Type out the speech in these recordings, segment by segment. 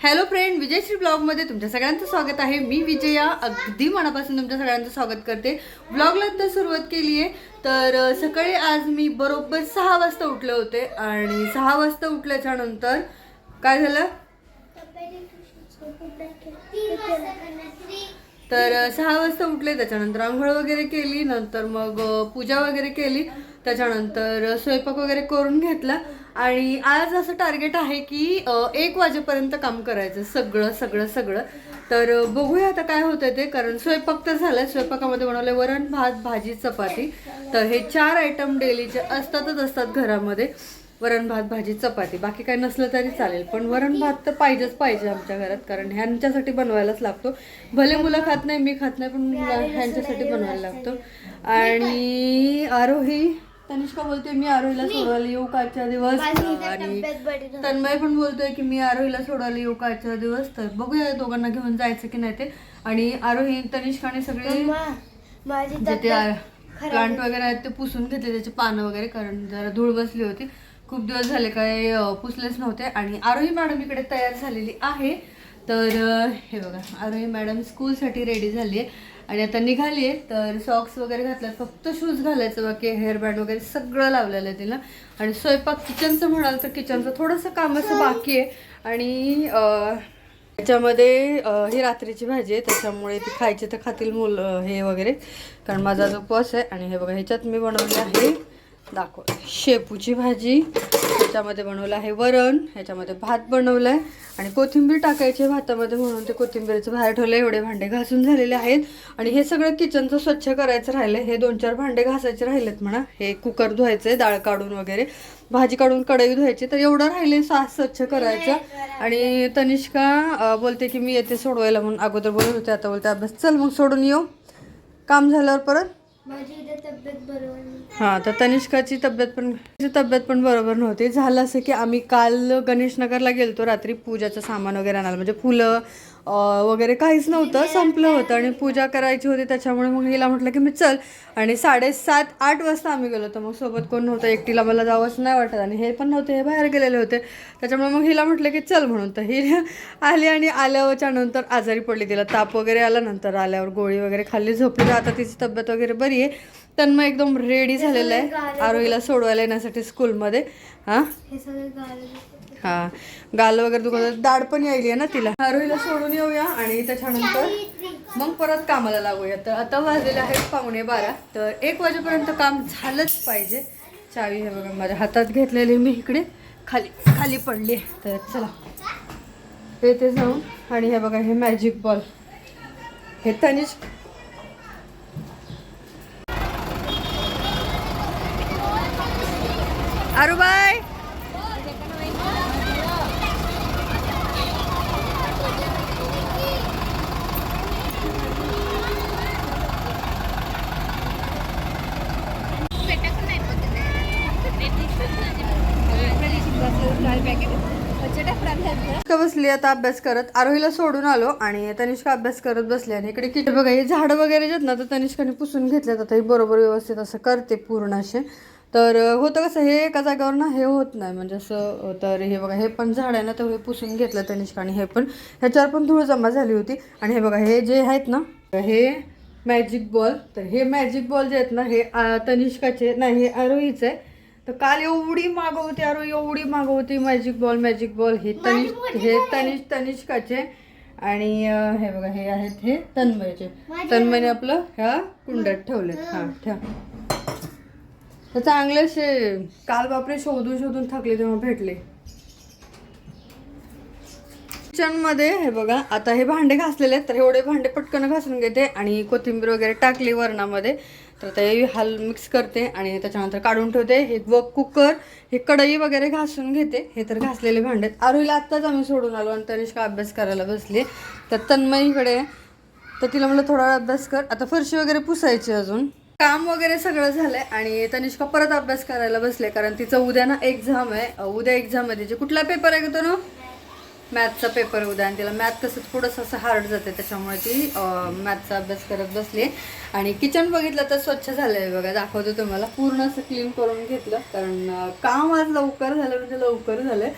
Hello friend विजयश्री ब्लॉगमध्ये तुमच्या सगळ्यांचं स्वागत आहे. मी विजया अगदी मनापासून तुमच्या सगळ्यांचं स्वागत करते. ब्लॉगला तर सुरुवात केली आहे. तर सकाळी आज मी बरोबर सहा वाजता उठले होते आणि सहा वाजता उठल्याच्या नंतर काय झालं. तर सहा वाजता उठले त्याच्यानंतर आंघोळ वगैरे केली नंतर मग पूजा वगैरे केली त्याच्यानंतर स्वयंपाक वगैरे करून घेतला आणि आज असं टार्गेट आहे की एक वाजेपर्यंत काम करायचं सगळं सगळं सगळं. तर बघूया आता काय होतं ते कारण स्वयंपाक तर झालाय स्वयंपाकामध्ये बनवले वरण भात भाजी चपाती. तर हे चार आयटम डेलीचे असतातच असतात घरामध्ये. वरण भात भाजी चपाती. बाकी काही नसलं तरी चालेल पण वरण भात तर पाहिजेच पाहिजे आमच्या घरात कारण ह्यांच्यासाठी बनवायलाच लागतो. भले मुलं खात नाही मी खात नाही पण ह्यांच्यासाठी बनवायला लागतो. आणि आरोही तनिष्का बोलते मी आरोहीला सोडवायला येऊ का आजच्या दिवस आणि तन्मय पण बोलतोय की मी आरोहीला सोडवायला येऊ का आजच्या दिवस. तर बघूया दोघांना घेऊन जायचं की नाही ते. आणि आरोही तनिष्काने सगळे माझी जे ते प्लांट वगैरे आहेत ते पुसून घेतले त्याचे पानं वगैरे कारण जरा धूळ बसली होती. खूप दिवस झाले काय पुसलेच नव्हते आणि आरोही मॅडम इकडे तयार झालेली आहे. तर हे बघा आरोही मॅडम स्कूलसाठी रेडी झाली आहे आणि आता निघाली आहे तर सॉक्स वगैरे घातल्यात फक्त शूज घालायचं बाकी हेअरबँड वगैरे सगळं लावलेलं आहे तिला आणि स्वयंपाक किचनचं म्हणाल तर किचनचं थोडंसं काम असं बाकी आहे. आणि त्याच्यामध्ये ही रात्रीची भाजी आहे त्याच्यामुळे ती खायची तर खातील मुलं हे वगैरे. कारण माझा जो उपवास आहे आणि हे बघा ह्याच्यात मी बनवले आहे. दाखव शेपूची भाजी ह्याच्यामध्ये बनवलं आहे वरण ह्याच्यामध्ये भात बनवलं आहे आणि कोथिंबीर टाकायची आहे भातामध्ये म्हणून ते कोथिंबीरचं बाहेर ठेवलं एवढे भांडे घासून झालेले आहेत. आणि हे सगळं किचनचं स्वच्छ करायचं राहिलं हे दोन चार भांडे घासायचे राहिलेत म्हणा. हे कुकर धुवायचं आहे डाळ काढून वगैरे. भाजी काढून कढई धुवायची. तर एवढं राहिले सास स्वच्छ करायचं. आणि तनिष्का बोलते की मी येते सोडवायला म्हणून. अगोदर बोलत होते आता बोलते अभ्यास चल मग सोडून येऊ. काम झाल्यावर परत हां तर तनिष्काची तब्येत पण तिची तब्येत पण बरोबर नव्हती. झालं असं की आम्ही काल गणेशनगरला गेलतो रात्री पूजाचं सामान वगैरे आणायला. म्हणजे फुलं वगैरे काहीच नव्हतं. संपलं होतं आणि पूजा करायची होती त्याच्यामुळे मग हिला म्हटलं की मी चल. आणि साडेसात आठ वाजता आम्ही गेलो होतो. मग सोबत कोण नव्हतं एकटीला मला जावंच नाही वाटत आणि हे पण नव्हते हे बाहेर गेलेले होते. त्याच्यामुळे मग हिला म्हटलं की चल म्हणून. तर ही आली आणि आल्यावरच्या नंतर आजारी पडली. तिला ताप वगैरे आला नंतर आल्यावर गोळी वगैरे खाल्ली झोपली. तर आता तिची तब्येत वगैरे बरी आहे. तन्मय एकदम रेडी झालेलं आहे. आरोहीला सोडवायला येण्यासाठी स्कूलमध्ये हां? हा. गाल वगैरे दुखत दाढ पण यायली आहे ना तिला. आरोहीला सोडून येऊया आणि त्याच्यानंतर मग परत कामाला लागूया. तर आता वाजलेले आहेत पावणे बारा. तर एक वाजेपर्यंत काम झालंच पाहिजे. चावी हे बघा माझ्या हातात घेतलेली मी इकडे. खाली खाली पडली तर चला. येते जाऊन. आणि हे बघा हे मॅजिक बॉल हे तनिष अरुबाई तनिष्का बसली आता अभ्यास करत आरोहीला सोडून आलो आणि तनिष्का अभ्यास करत बसल्याने आणि इकडे किट बघा हे झाडं वगैरे जे आहेत ना तर तनिष्काने पुसून घेतल्यात. आता हे बरोबर व्यवस्थित असं करते पूर्ण असे. तर होतं कसं हे एका जागेवर ना हे होत नाही. म्हणजे असं तर हे बघा हे पण झाड आहे ना तर हे पुसून घेतलं तनिष्काने हे पण. ह्याच्यावर पण धूळ जमा झाली होती. आणि हे बघा हे जे आहेत ना हे मॅजिक बॉल तर हे मॅजिक बॉल जे आहेत ना हे तनिष्काचे नाही हे आरोहीचं. आहे तर काल एवढी मागवती अरे एवढी मागवती मॅजिक बॉल मॅजिक बॉल हे तनिष हे तनिष तनिष्काचे आणि हे बघा हे आहेत हे तन्मयचे. तन्मयने आपलं ह्या कुंड्यात ठेवलेत. हां ठेव. तर चांगले असे काल बापरे शोधून शोधून थकले तेव्हा भेटले. किचनमध्ये हे बघा आता हे भांडे घासलेले आहेत तर एवढे भांडे पटकन घासून घेते आणि कोथिंबीर वगैरे टाकली वरणामध्ये. तर ते हल मिक्स करते आणि त्याच्यानंतर काढून ठेवते. हे व कुकर हे कढई वगैरे घासून घेते. हे तर घासलेले भांडे. आहेत आरोहीला आत्ताच आम्ही सोडून आलो आणि तनिष्का अभ्यास करायला बसली. तर तन्मयीकडे तर तिला म्हटलं थोडा वेळ अभ्यास कर. आता फरशी वगैरे पुसायची अजून. काम वगैरे सगळं झालंय आणि तनिष्का परत अभ्यास करायला बसले कारण तिचं उद्या ना एक्झाम आहे. उद्या एक्झाम आहे. तिचे कुठला पेपर आहे का तो ना? मॅथचा पेपर उद्या आणि तिला मॅथ कसं थोडंसं असं हार्ड जाते त्याच्यामुळे ती मॅथचा अभ्यास करत बसली. आणि किचन बघितलं तर स्वच्छ झालं आहे बघा दाखवतो तुम्हाला. पूर्ण असं क्लीन करून घेतलं कारण काम आज लवकर झालं म्हणजे लवकर झालं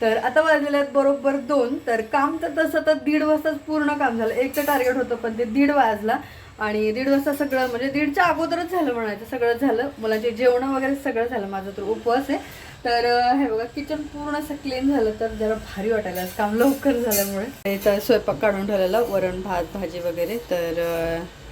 तर आता वाजलेले आहेत बरोबर दोन तर काम तर तसं तर दीड वाजताच पूर्ण काम झालं. एकचं टार्गेट होतं पण ते दीड वाजला. आणि दीड वाजता सगळं म्हणजे दीडच्या अगोदरच झालं म्हणायचं सगळं झालं. मुलांचे जेवणं वगैरे सगळं झालं माझं तर उपवास आहे. तर हे बघा किचन पूर्ण असं क्लीन झालं तर जरा भारी वाटायला काम लवकर झाल्यामुळे. आणि तर स्वयंपाक काढून ठेवलेला वरण भात भाजी वगैरे. तर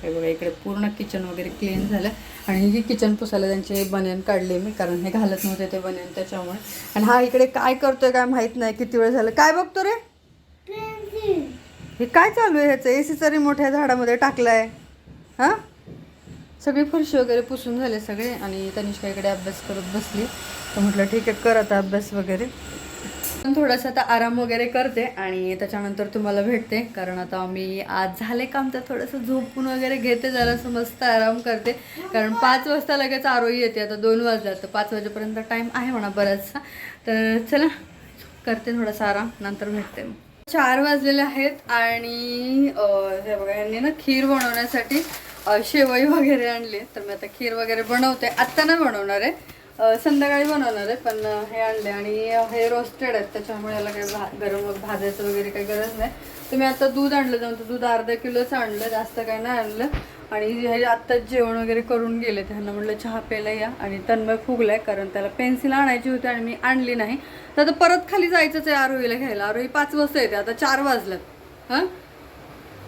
हे बघा इकडे पूर्ण किचन वगैरे क्लीन झालं. आणि ही किचन पुसायला त्यांचे बनियन काढले मी कारण हे घालत नव्हते ते बनियन त्याच्यामुळे. आणि हा इकडे काय करतोय काय माहीत नाही किती वेळ झालं. काय बघतो रे? हे काय चालू आहे ह्याचं? ए सीचा रिमोट ह्या झाडामध्ये टाकलाय. हां? सगळी फरशी वगैरे पुसून झाले सगळे आणि तनिष्का इकडे अभ्यास करत बसली. तर म्हटलं ठीक आहे कर आता अभ्यास वगैरे. पण थोडासा आता आराम वगैरे करते आणि त्याच्यानंतर तुम्हाला भेटते. कारण आता मी आज झाले काम तर थोडंसं झोपून वगैरे घेते जरासं मस्त आराम करते. कारण पाच वाजता लगेच आरोही येते आता दोन वाजल्या तर पाच वाजेपर्यंत टाईम आहे म्हणा बराचसा. तर चला करते थोडासा आराम नंतर भेटते मग. चार वाजलेले आहेत आणि हे बघा यांनी ना खीर बनवण्यासाठी शेवई वगैरे आणली. तर मी आता खीर वगैरे बनवते. आत्ता नाही बनवणार आहे संध्याकाळी बनवणार आहे पण हे आणले आणि हे रोस्टेड आहेत त्याच्यामुळे याला काही भा गरम भाजायचं वगैरे काही गरज नाही. तर मी आता दूध आणलं जाऊन दूध अर्धा किलोचं आणलं जास्त काही नाही आणलं. आणि हे आत्ताच जेवण वगैरे करून गेले त्यांना म्हटलं चहा प्यायला या. आणि तन्मय फुगलाय कारण त्याला पेन्सिल आणायची होती आणि मी आणली नाही. तर आता परत खाली जायचंच आहे आरोहीला घ्यायला. आरोही पाच वाजता येते आता चार वाजल्यात हां?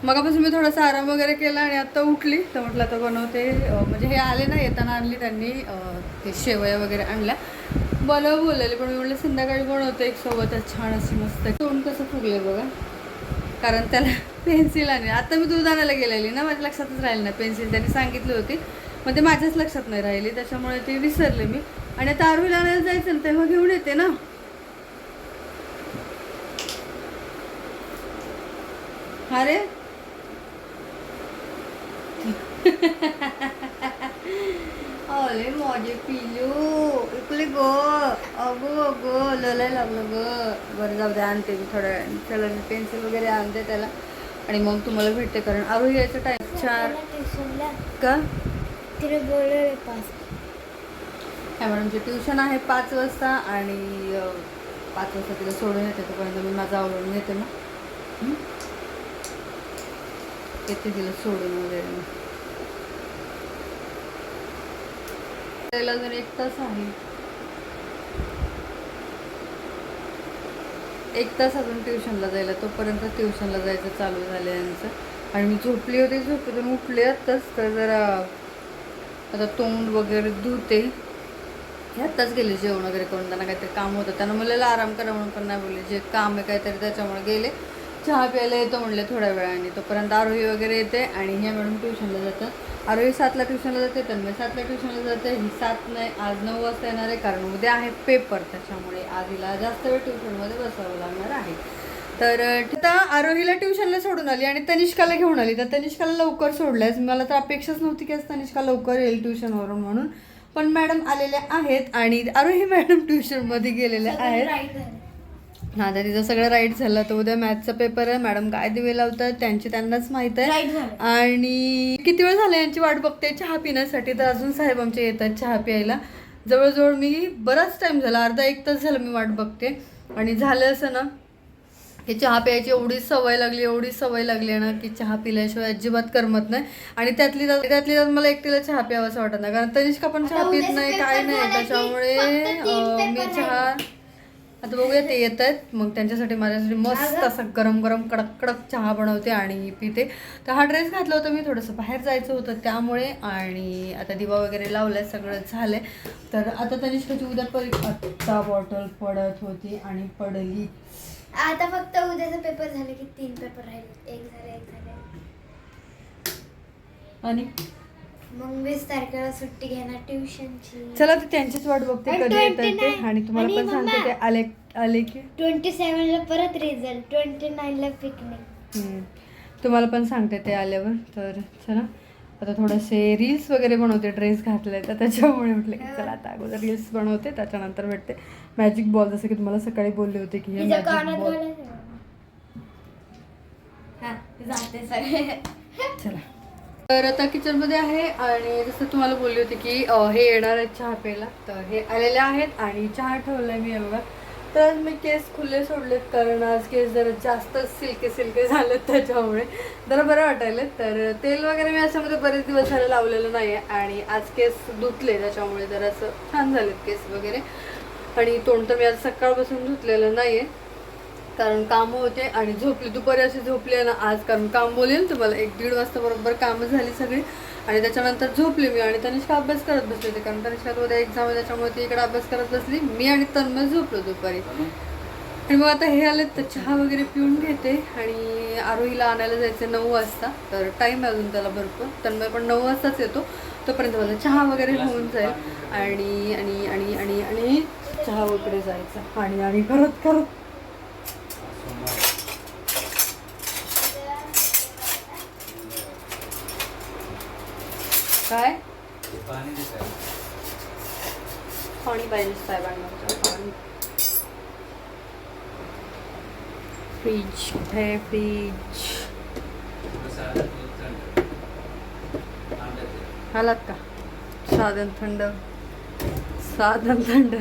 मगापासून मी थोडासा आराम वगैरे केला आणि आत्ता उठली. तर म्हटलं आता बनवते. म्हणजे हे आले ना येताना आणली त्यांनी ते शेवया वगैरे आणल्या. बनव बोललेले पण मी म्हटलं संध्याकाळी बनवते एक सोबतच छान अशी मस्त. तोंड कसं फुगले बघा. कारण त्याला पेन्सिल आणि आत्ता मी दूध आणायला गेलेली ना माझ्या लक्षातच राहिली ना पेन्सिल त्यांनी सांगितली होती. पण ते माझ्याच लक्षात नाही राहिली. त्याच्यामुळे ती विसरले मी. आणि आता आरवीला आणायला जायचं ना तेव्हा घेऊन येते ना. अरे अरे माझे पिलू इकडे ग. अगो अगो ललाय लागलं ग. बरं जाऊ दे आणते मी थोड्या वेळाने चला मी पेन्सिल वगैरे आणते त्याला. आणि मग तुम्हाला भेटते कारण आरोही यायचं टाईम चार. ट्युशनला का? तिने बोलवले पास ह्या मॅडमचे ट्युशन आहे पाच वाजता आणि पाच वाजता तिला सोडून येते तोपर्यंत मी माझं आवडून घेते ना? येते तिला सोडून वगैरे. त्याला अजून एक तास आहे. एक तास अजून ट्युशनला जायला तोपर्यंत ट्युशनला जायचं चालू झालं यांचं आणि मी झोपली होती झोपेतून उठले आत्ताच तर जरा आता तोंड वगैरे धुते. हे आत्ताच गेले जेवण वगैरे करून त्यांना काहीतरी काम होतं. त्यांना मुलाला आराम करा म्हणून पण नाही बोलले. जे काम आहे काहीतरी त्याच्यामुळे गेले. चहा प्यायला येतो म्हणले थोड्या वेळाने. तोपर्यंत आरोही वगैरे येते आणि हे मॅडम ट्युशनला जातात आरोही सातला ट्युशनला जाते तन्मय सातला ट्युशनला जाते. ही सात नाही आज नऊ वाजता येणार आहे कारण उद्या आहे पेपर त्याच्यामुळे आज हिला जास्त वेळ ट्युशनमध्ये बसावं लागणार आहे. तर आता आरोहीला ट्युशनला सोडून आली आणि तनिष्काला घेऊन आली. तर तनिष्काला लवकर सोडल्यास मला तर अपेक्षाच नव्हती की आज तनिष्का लवकर येईल ट्युशनवरून म्हणून. पण मॅडम आलेल्या आहेत आणि आरोही मॅडम ट्युशनमध्ये गेलेल्या आहेत. हा तर तिचं सगळं राईट झालं तर उद्या मॅथचा पेपर आहे. मॅडम काय दिवे लावतात त्यांची त्यांनाच माहीत आहे. झालं. आणि किती वेळ झाला यांची वाट बघते? चहा पिण्यासाठी तर अजून साहेब आमचे येतात चहा प्यायला. जवळजवळ मी बराच टाइम झाला अर्धा एक तास झाला मी वाट बघते. आणि झालं असं ना की चहा प्यायची एवढी सवय लागली एवढी सवय लागली आहे ना की चहा पिल्याशिवाय अजिबात करमत नाही. आणि त्यातली त्यात- त्यातली त्यात मला एकटीला चहा प्यावासं वाटत नाही. कारण तनिष्का पण चहा आता पित उद्याचे नाही पेपर काय नाही. झाले की त्याच्यामुळे फक्त तीन अं, मी पेपर चहा आता बघूया ते येत आहेत मग त्यांच्यासाठी माझ्यासाठी मस्त असा गरम गरम कडक कडक चहा बनवते आणि पिते. तर हा ड्रेस घातला होता मी थोडंसं बाहेर जायचं होतं त्यामुळे. आणि आता दिवा वगैरे लावलाय सगळं झालंय. तर आता तनिष्काची उद्या परीक्षा आत्ता बॉटल पडत होती आणि पडली. आता फक्त उद्याचा पेपर झाले की तीन पेपर राहिले एक झाले एक झाले. आणि मग वीस तारखेला सुट्टी घेणार ट्युशनची. चला तर त्यांचीच वाट बघते आणि कधी येतात ते. 29 आणि तुम्हाला आणि पण सांगते मम्मा. ते आले आले की. ट्वेंटी सेवनला परत रिझल्ट ट्वेंटी नाईनला पिकनिक हम्म. तुम्हाला पण सांगते ते आल्यावर. तर चला. आता थोडेसे रील्स वगैरे बनवते ड्रेस घातलाय तर त्याच्यामुळे म्हटलं की चला आता अगोदर रील्स बनवते त्याच्यानंतर भेटते. मॅजिक बॉल जसं की तुम्हाला सकाळी बोलले होते की हे तिच्या मॅजिक कानात बॉल घालायचं. हा जाते सगळे. चला. तर आता किचनमध्ये आहे आणि जसं तुम्हाला बोलली होती की हे येणार आहेत चहा प्यायला. तर हे आलेले आहेत आणि चहा ठेवलाय मी एवढा. तर आज मी केस खुले सोडलेत कारण आज केस जरा जास्त सिल्के सिल्के झालेत त्याच्यामुळे. जरा बरं वाटायले तर तेल वगैरे मी याच्यामध्ये बरेच दिवस झाले लावलेलं नाही आहे आणि आज केस धुतले त्याच्यामुळे जरा असं छान झालेत केस वगैरे. आणि तोंड तर मी आज सकाळपासून धुतलेलं नाही आहे कारण कामं होते आणि झोपली दुपारी अशी झोपली आहे ना आज कारण काम बोलेल तुम्हाला एक दीड वाजता बरोबर कामं झाली सगळी आणि त्याच्यानंतर झोपली मी आणि तनिष्का अभ्यास करत बसली होते कारण तनिष्का उद्या एक्झाम आहे त्याच्यामुळे ती इकडे अभ्यास करत बसली मी आणि तन्मय झोपलो दुपारी आणि मग आता हे आले तर चहा वगैरे पिऊन घेते आणि आरोहीला आणायला जायचं नऊ वाजता तर टाईम आहे अजून त्याला भरपूर तन्मय पण नऊ वाजताच येतो तोपर्यंत माझा चहा वगैरे होऊन जाईल आणि आणि आणि आणि आणि चहा वगैरे जायचं आणि आणि करत करत काय? पाणी पाहिजे साहेबांना. फ्रीज. कुठे आहे फ्रीज? आलात का? साधन थंड. साधन थंड.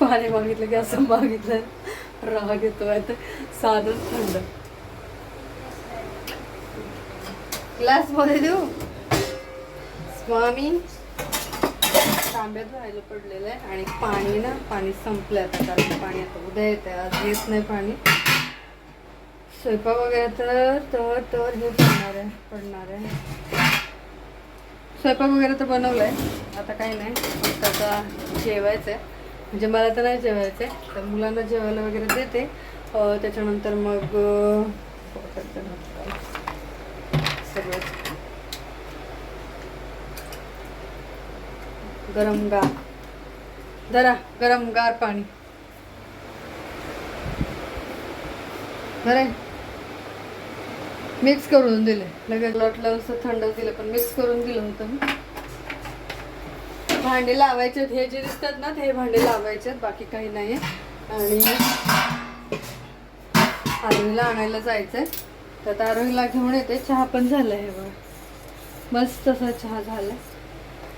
पाणी मागितलं की असं मागितलं. राग येतो आता साधन थंड. ग्लासमध्ये देऊ. स्वामी तांब्यात व्हायला पडलेलं आहे आणि पाणी ना पाणी संपलं आता कारण पाणी आता उद्या येते आज येत नाही पाणी. स्वयंपाक वगैरे तर तर तर हे पडणार आहे पडणार आहे. स्वयंपाक वगैरे तर बनवलाय आता काही नाही. फक्त आता जेवायचं आहे म्हणजे मला तर नाही जेवायचं आहे तर मुलांना जेवायला वगैरे देते. त्याच्यानंतर मग सगळं. गरम गार जरा गरम गार पाणी. बरं मिक्स करून दिले. लगेच वाटलं असं थंड दिलं पण मिक्स करून दिलं होतं मी भांडे लावायचे हे जे दिसतात ना ते हे भांडे लावायचे बाकी काही नाही आणि आरोहीला आणायला जायचंय. तर आता आरोहीला घेऊन येते. चहा पण झाला हे बघ. मस्त असा चहा झाला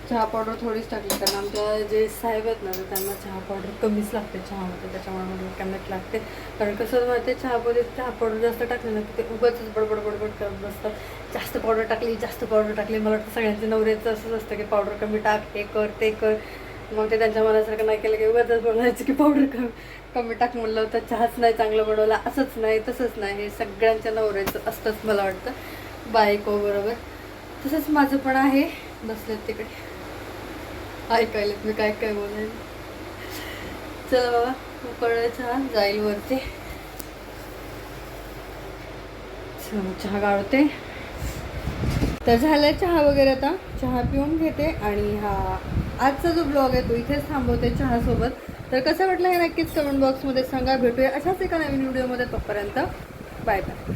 चहा पावडर थोडीच टाकली कारण आमच्या जे साहेब आहेत ना तर त्यांना चहा पावडर कमीच लागते चहामध्ये. त्याच्यामुळे मला कमीच लागते. कारण कसं माहिती चहामध्ये चहा पावडर जास्त टाकली ना ते उगाच बडबड बडबड करत बसतात जास्त पावडर टाकली जास्त पावडर टाकली. मला वाटतं सगळ्यांचे नवऱ्याचं असंच असतं की पावडर कमी टाक हे कर ते कर. मग ते त्यांच्या मनासारखं नाही केलं की उगाच बोलायचं की पावडर कमी कमी टाक म्हणलं तर चहाच नाही चांगलं बनवला असंच नाही तसंच नाही हे सगळ्यांच्या नवऱ्याचं असतंच मला वाटतं. बायको बरोबर. तसंच माझं पण आहे. बसलेत तिकडे. ऐकायलेत मी काय काय बोलायला चला बाबा उकळलं चहा जाईल वरती. चहा गाळते. तर झालं चहा वगैरे आता. चहा पिऊन घेते आणि हा आजचा जो ब्लॉग आहे तो इथेच थांबवते चहासोबत. तर कसं वाटलं हे नक्कीच कमेंट बॉक्समध्ये सांगा. भेटूया अशाच एका नवीन व्हिडिओमध्ये तोपर्यंत. Bye bye